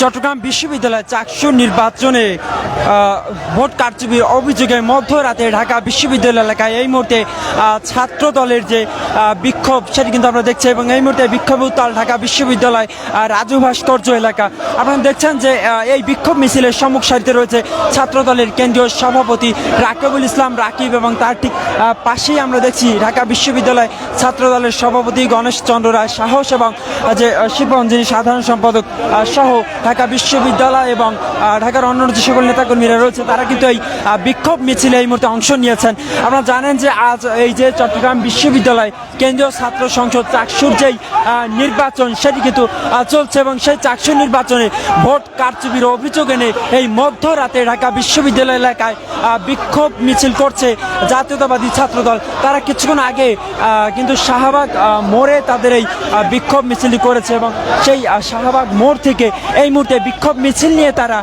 চট্টগ্রাম বিশ্ববিদ্যালয় চাকসু নির্বাচনে ভোট কারচুপির অভিযোগে মধ্যরাতে ঢাকা বিশ্ববিদ্যালয় এলাকায় এই মুহূর্তে ছাত্র দলের যে বিক্ষোভ, সেটি কিন্তু আমরা দেখছি এবং এই মুহূর্তে বিক্ষোভ উত্তাল ঢাকা বিশ্ববিদ্যালয় রাজু ভাস্কর্য এলাকা। আপনারা দেখছেন যে এই বিক্ষোভ মিছিলের সম্মুখ সারিতে রয়েছে ছাত্র দলের কেন্দ্রীয় সভাপতি রাকিবুল ইসলাম রাকিব এবং তার ঠিক পাশেই আমরা দেখছি ঢাকা বিশ্ববিদ্যালয় ছাত্র দলের সভাপতি গণেশ চন্দ্র রায় সাহস এবং যে শিবন সাধারণ সম্পাদক সহ ঢাকা বিশ্ববিদ্যালয় এবং ঢাকার অন্য যে সকল নেতাকর্মীরা রয়েছে, তারা কিন্তু এই বিক্ষোভ মিছিলে এই মুহূর্তে অংশ নিয়েছেন। আপনারা জানেন যে আজ এই যে চট্টগ্রাম বিশ্ববিদ্যালয় কেন্দ্রীয় ছাত্র সংসদ চাকসুর যেই নির্বাচন, সেটি কিন্তু চলছে এবং সেই চাকসুর নির্বাচনে ভোট কারচুপির অভিযোগ এনে এই মধ্যরাতে ঢাকা বিশ্ববিদ্যালয় এলাকায় বিক্ষোভ মিছিল করছে জাতীয়তাবাদী ছাত্রদল। তারা কিছুক্ষণ আগে কিন্তু শাহবাগ মোড়ে তাদের এই বিক্ষোভ মিছিলটি করেছে এবং সেই শাহবাগ মোড় থেকে এই মুহূর্তে বিক্ষোভ মিছিল নিয়ে তারা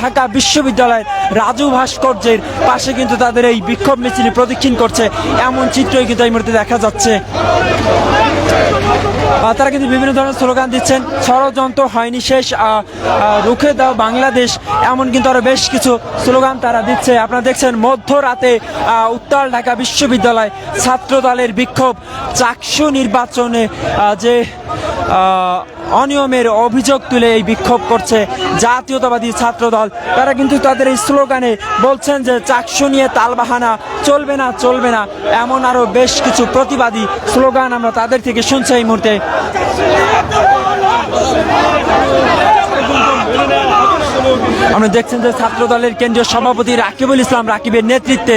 ঢাকা বিশ্ববিদ্যালয়ের রাজু ভাস্কর্যের পাশে কিন্তু তাদের এই বিক্ষোভ মিছিল প্রদক্ষিণ করছে। এমন চিত্রই কিন্তু এই মুহূর্তে দেখা যাচ্ছে। তারা কিন্তু বিভিন্ন ধরনের স্লোগান দিচ্ছেন ষড়যন্ত্র হয়নি শেষ রুখে দাও বাংলাদেশ। এমন কিন্তু আরও বেশ কিছু স্লোগান তারা দিচ্ছে। আপনারা দেখছেন মধ্যরাতে আহ, উত্তর ঢাকা বিশ্ববিদ্যালয় ছাত্র দলের বিক্ষোভ। চাকসু নির্বাচনে যে অনিয়মের অভিযোগ তুলে এই বিক্ষোভ করছে জাতীয়তাবাদী ছাত্র দল তারা কিন্তু তাদের এই স্লোগানে বলছেন যে চাকসু নিয়ে তালবাহানা চলবে না চলবে না। এমন আরও বেশ কিছু প্রতিবাদী স্লোগান আমরা তাদের থেকে শুনছি এই মুহূর্তে। আমরা দেখছেন যে ছাত্র দলের কেন্দ্রীয় সভাপতি রাকিবুল ইসলাম রাকিবের নেতৃত্বে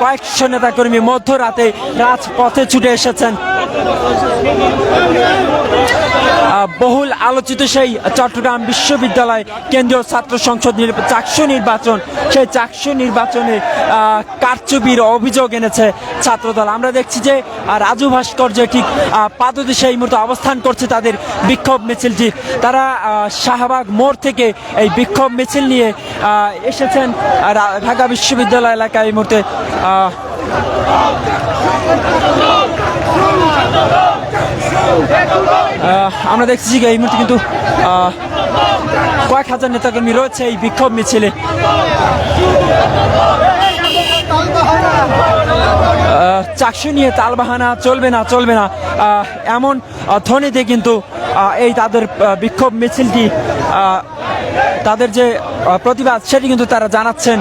কয়েকশো নেতাকর্মী মধ্যরাতে রাজপথে ছুটে এসেছেন। বহুল আলোচিত সেই চট্টগ্রাম বিশ্ববিদ্যালয় কেন্দ্রীয় ছাত্র সংসদ চাকসু নির্বাচন, সেই চাকসু নির্বাচনে কারচুপির অভিযোগ এনেছে ছাত্রদল। আমরা দেখছি যে রাজু ভাস্কর্য ঠিক পাদদেশে এই মুহূর্তে অবস্থান করছে তাদের বিক্ষোভ মিছিলটি। তারা শাহবাগ মোড় থেকে এই বিক্ষোভ মিছিল নিয়ে এসেছেন ঢাকা বিশ্ববিদ্যালয় এলাকায় এই মুহূর্তে আমরা দেখছি যে এই মুহূর্তে কিন্তু কয়েক হাজার নেতাকর্মী রয়েছে এই বিক্ষোভ মিছিলে। চাকসু নিয়ে তালবাহানা চলবে না চলবে না। এমন ধ্বনিতে কিন্তু এই তাদের বিক্ষোভ মিছিলটি তাদের যে প্রতিবাদ সেটি কিন্তু তারা জানাচ্ছেন।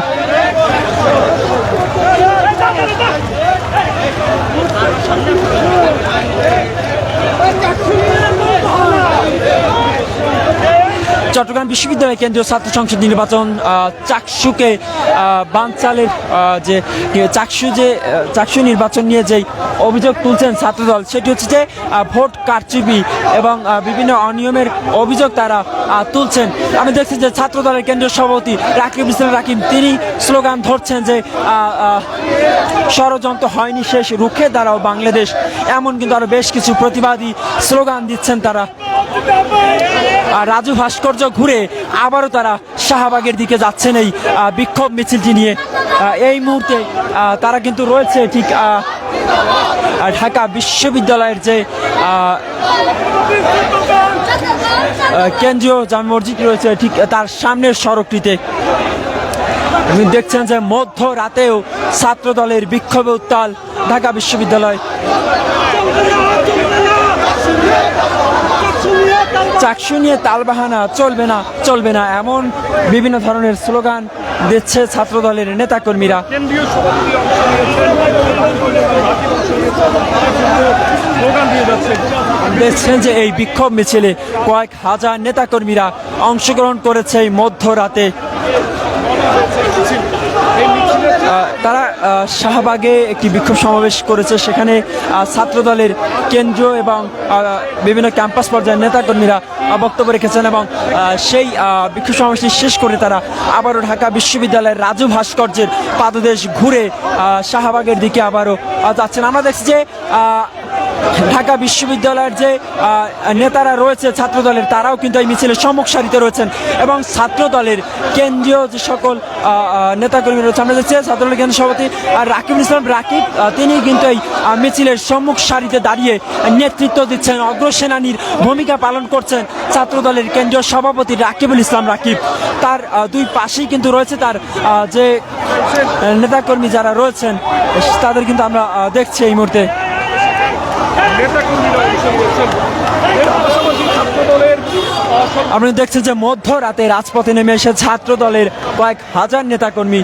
চট্টগ্রাম বিশ্ববিদ্যালয় কেন্দ্রীয় ছাত্র সংসদ নির্বাচন চাকসুকে বানচালের যে চাকসু যে চাকসু নির্বাচন নিয়ে যেই অভিযোগ তুলছেন ছাত্রদল, সেটি হচ্ছে যে ভোট কারচুপি এবং বিভিন্ন অনিয়মের অভিযোগ তারা তুলছেন। আমি দেখছি যে ছাত্রদলের কেন্দ্রীয় সভাপতি রাকিব ইসলাম রাকিব, তিনি স্লোগান ধরছেন যে ষড়যন্ত্র হয়নি শেষ, রুখে দাঁড়াও বাংলাদেশ। এমন কিন্তু আরও বেশ কিছু প্রতিবাদী স্লোগান দিচ্ছেন তারা। রাজু ভাস্কর্য ঘুরে আবারও তারা শাহবাগের দিকে যাচ্ছেন এই বিক্ষোভ মিছিলটি নিয়ে। এই মুহূর্তে তারা কিন্তু রয়েছে ঠিক ঢাকা বিশ্ববিদ্যালয়ের যে কেন্দ্রীয় জামে মসজিদ রয়েছে ঠিক তার সামনের সড়কটিতে। দেখছেন যে মধ্য রাতেও ছাত্র দলের বিক্ষোভে উত্তাল ঢাকা বিশ্ববিদ্যালয়। চাকসু নিয়ে তালবাহানা চলবে না চলবে না। এমন বিভিন্ন ধরনের স্লোগান দিচ্ছে ছাত্র দলের নেতাকর্মীরা দেখছেন যে এই বিক্ষোভ মিছিলে কয়েক হাজার নেতাকর্মীরা অংশগ্রহণ করেছে এই মধ্যরাতে। শাহবাগে একটি বিক্ষোভ সমাবেশ করেছে। সেখানে ছাত্রদলের কেন্দ্রীয় এবং বিভিন্ন ক্যাম্পাস পর্যায়ের নেতাকর্মীরা বক্তব্য রেখেছেন এবং সেই বিক্ষোভ সমাবেশটি শেষ করে তারা আবারও ঢাকা বিশ্ববিদ্যালয়ের রাজু ভাস্কর্যের পাদদেশ ঘুরে শাহবাগের দিকে আবারও যাচ্ছেন। আমরা দেখছি যে ঢাকা বিশ্ববিদ্যালয়ের যে নেতারা রয়েছে ছাত্র দলের তারাও কিন্তু এই মিছিলের সম্মুখ সারিতে রয়েছেন। এবং ছাত্র দলের কেন্দ্রীয় যে সকল নেতাকর্মী রয়েছে, আমরা দেখছি ছাত্রদলের কেন্দ্রীয় সভাপতি আর রাকিব ইসলাম রাকিব তিনি কিন্তু এই মিছিলের সম্মুখ সারিতে দাঁড়িয়ে নেতৃত্ব দিচ্ছেন, অগ্রসেনানীর ভূমিকা পালন করছেন ছাত্র দলের কেন্দ্রীয় সভাপতি রাকিবুল ইসলাম রাকিব। তার দুই পাশেই কিন্তু রয়েছে তার যে, নেতাকর্মী যারা রয়েছেন, তাদের কিন্তু আমরা দেখছি এই মুহূর্তে। আপনি দেখছেন যে মধ্যরাতে রাজপথে নেমে এসে ছাত্র দলের কয়েক হাজার নেতাকর্মী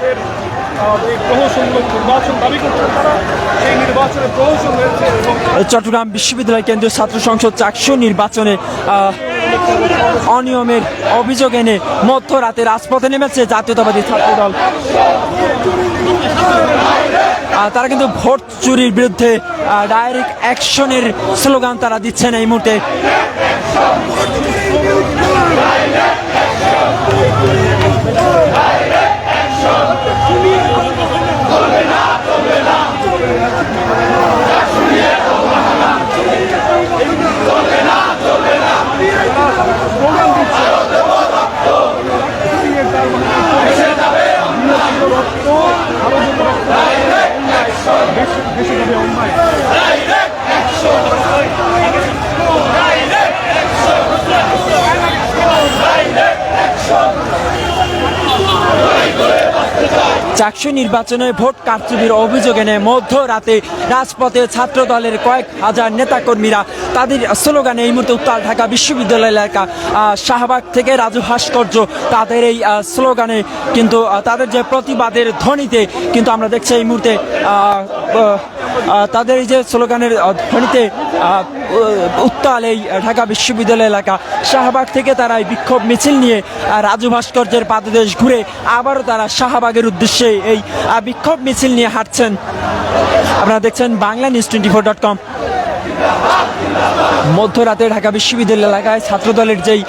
চট্টগ্রাম বিশ্ববিদ্যালয় কেন্দ্রীয় ছাত্র সংসদ চাকসু নির্বাচনে অনিয়মের অভিযোগ এনে মধ্যরাতে রাজপথে নেমেছে জাতীয়তাবাদী ছাত্র দল তারা কিন্তু ভোট চুরির বিরুদ্ধে ডাইরেক্ট অ্যাকশনের স্লোগান তারা দিচ্ছেন এই মুহূর্তে। চাকসু নির্বাচনে ভোট কারচুপির অভিযোগ এনে মধ্যরাতে রাজপথে ছাত্র দলের কয়েক হাজার নেতাকর্মীরা তাদের স্লোগানে এই মুহূর্তে উত্তাল ঢাকা বিশ্ববিদ্যালয় এলাকা শাহবাগ থেকে রাজু ভাস্কর্য তাদের এই স্লোগানে কিন্তু তাদের যে প্রতিবাদের ধ্বনিতে কিন্তু আমরা দেখছি এই মুহূর্তে তাদের এই যে স্লোগানের ধ্বনিতে উত্তাল এই ঢাকা বিশ্ববিদ্যালয় এলাকা, শাহবাগ থেকে তারা এই বিক্ষোভ মিছিল নিয়ে রাজু ভাস্কর্যের পাদদেশ ঘুরে আবারও তারা শাহবাগের উদ্দেশ্যে এই বিক্ষোভ মিছিল নিয়ে হাঁটছেন। আপনারা দেখছেন Bangla News twenty four dot com. মধ্যরাতে ঢাকা বিশ্ববিদ্যালয় এলাকায় ছাত্রদলের যেই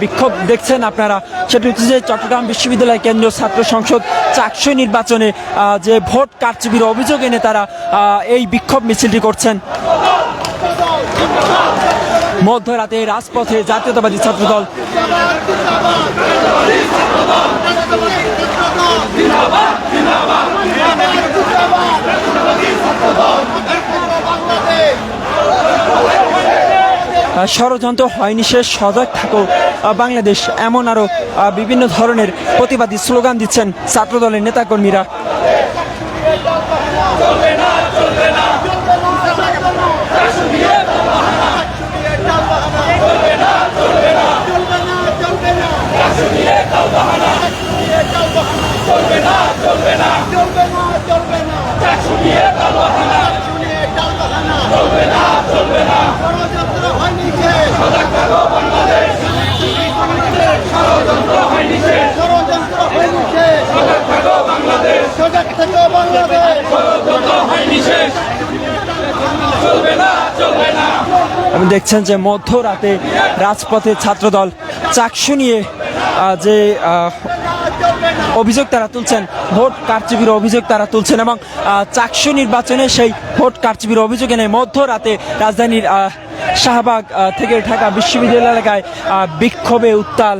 বিক্ষোভ দেখছেন আপনারা সেটি হচ্ছে যে চট্টগ্রাম বিশ্ববিদ্যালয় কেন্দ্রীয় ছাত্র সংসদ চাকসু নির্বাচনে যে ভোট কারচুপির অভিযোগ এনে তারা এই বিক্ষোভ মিছিলটি করছেন। মধ্যরাতে রাজপথে জাতীয়তাবাদী ছাত্রদল আহ, ষড়যন্ত্র হয়নি শেষ সজাগ থাকো বাংলাদেশ এমন আরও বিভিন্ন ধরনের প্রতিবাদী স্লোগান দিচ্ছেন ছাত্রদলের নেতাকর্মীরা সজাগ থেকে আপনি দেখছেন যে মধ্যরাতে রাজপথে ছাত্রদল চাকসু নিয়ে যে অভিযোগ তারা তুলছেন ভোট কারচুপির অভিযোগ তারা তুলছেন এবং চাকসু নির্বাচনে সেই ভোট কারচুপির অভিযোগ এনে মধ্যরাতে রাজধানীর শাহবাগ থেকে ঢাকা বিশ্ববিদ্যালয় এলাকায় বিক্ষোভে উত্তাল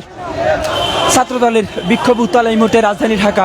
ছাত্রদলের বিক্ষোভ উত্তাল এই মুহূর্তে রাজধানী ঢাকা।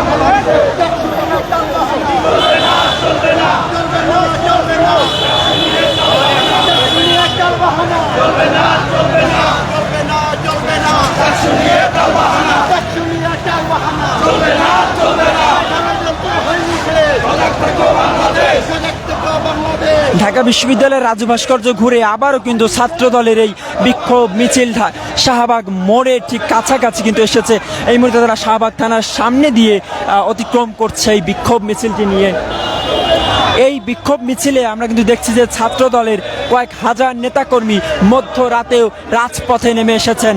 বিশ্ববিদ্যালয়ের রাজু ভাস্কর্য ঘুরে আবারও কিন্তু ছাত্র দলের এই বিক্ষোভ মিছিল ঢা- শাহবাগ মোড়ে ঠিক কাছাকাছি কিন্তু এসেছে। এই মুহূর্তে তারা শাহবাগ থানার সামনে দিয়ে অতিক্রম করছে এই বিক্ষোভ মিছিলটি নিয়ে। এই বিক্ষোভ মিছিলে আমরা কিন্তু দেখছি যে ছাত্র দলের কয়েক হাজার নেতাকর্মী মধ্যরাতেও রাজপথে নেমে এসেছেন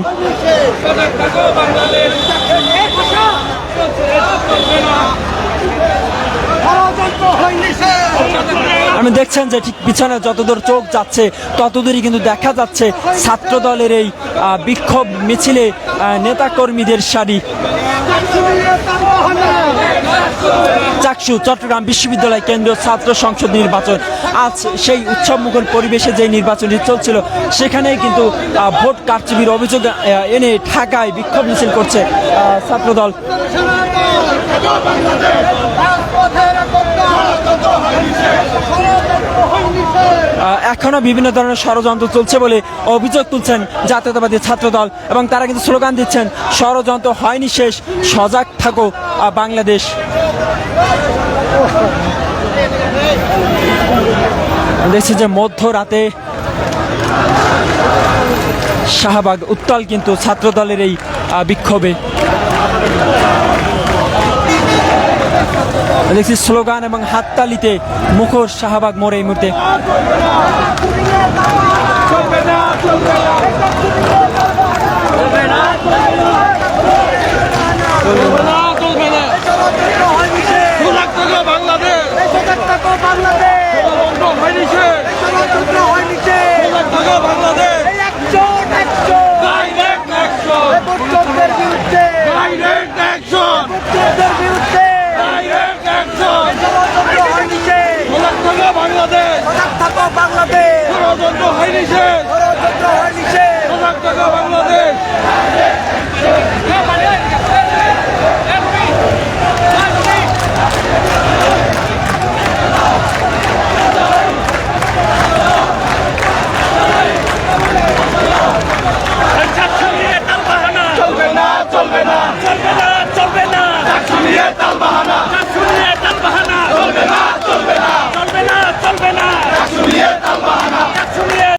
ষড়যন্ত্র হয়নি সে আমি দেখছেন যে ঠিক পিছনে যতদূর চোখ যাচ্ছে, ততদূরই কিন্তু দেখা যাচ্ছে ছাত্র দলের এই বিক্ষোভ মিছিলে নেতা কর্মীদের সারি চাকসু, চট্টগ্রাম বিশ্ববিদ্যালয় কেন্দ্রীয় ছাত্র সংসদ নির্বাচন। আজ সেই উৎসবমুখর পরিবেশে যে নির্বাচনটি চলছিল, সেখানেই কিন্তু ভোট কারচুপির অভিযোগ এনে ঢাকায় বিক্ষোভ মিছিল করছে ছাত্রদল। আহ, এখনও বিভিন্ন ধরনের ষড়যন্ত্র চলছে বলে অভিযোগ তুলছেন জাতীয়তাবাদী ছাত্রদল এবং তারা কিন্তু স্লোগান দিচ্ছেন ষড়যন্ত্র হয়নি শেষ সজাগ থাকো বাংলাদেশ। দেখছি যে মধ্যরাতে শাহবাগ উত্তাল কিন্তু ছাত্রদলের এই বিক্ষোভে। দেখছি স্লোগান এবং হাততালিতে মুখর শাহবাগ মোড়ে এই মুহূর্তে। বাংলাদেশ। বাংলাদেশ। হয় নিষেধ। বাংলাদেশ।